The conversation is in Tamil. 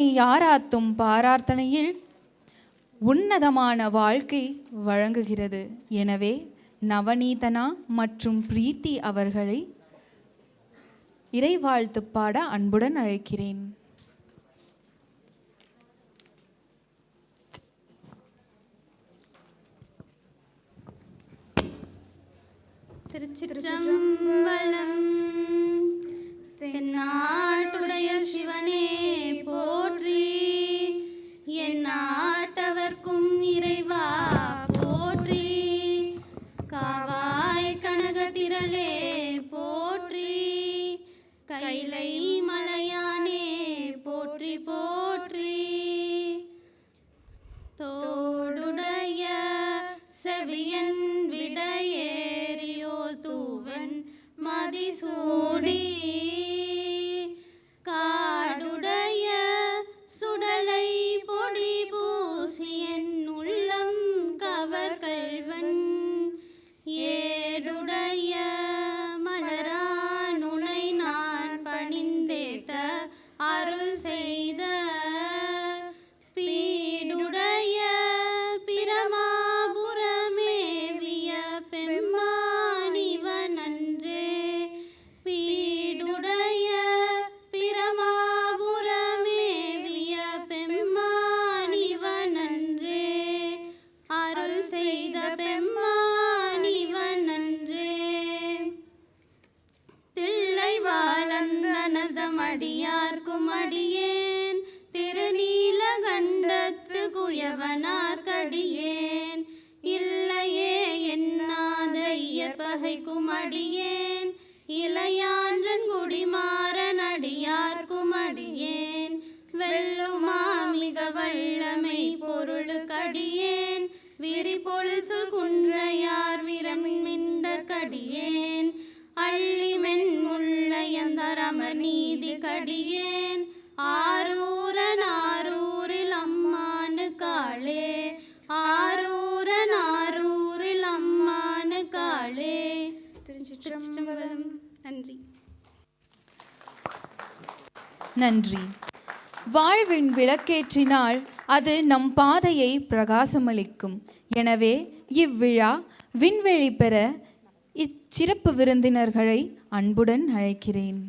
யாராத்தும் பாரார்த்தனையில் உன்னதமான வாழ்க்கை வழங்குகிறது. எனவே நவநீதனா மற்றும் பிரீத்தி அவர்களை இறைவாழ்த்து பாட அன்புடன் அழைக்கிறேன். திருச்சிற்றம்பலம் தென்னாட்டுடைய சிவனே போற்றி. என் நாட்டவர்க்கும் இறைவா போற்றி. காவாய் கனகத்திரளே போற்றி. கைலை மலையானே போற்றி போற்றி. தோடுடைய செவியன் விடையேறியோ தூவன் மதிசூடி அருள் செய் வாழந்தனதமடியார்க்கும் அடியேன் திருநீல கண்டத்து குயவனார்க்கடியேன் இல்லையே என்னாத பகைக்கும் அடியேன் இளையான்றன் குடிமாறன் அடியார்க்கும் அடியேன் வெல்லுமா மிக வல்லமை பொருளுக்கடியேன் விரிபொழில் சொல் குன்றையார் விரன் மிண்டற்கடியேன் கடியேன். ஆரூரன் ஆரூரில் அம்மானு காளே. ஆரூரன் ஆரூரில் அம்மானு காளே. திருச்சிற்றம்பலம். நன்றி. நன்றி. வாழ்வின் விளக்கேற்றினால் அது நம் பாதையை பிரகாசமளிக்கும். எனவே இவ்விழா விண்வெளி பெற இச்சிறப்பு விருந்தினர்களை அன்புடன் அழைக்கிறேன்.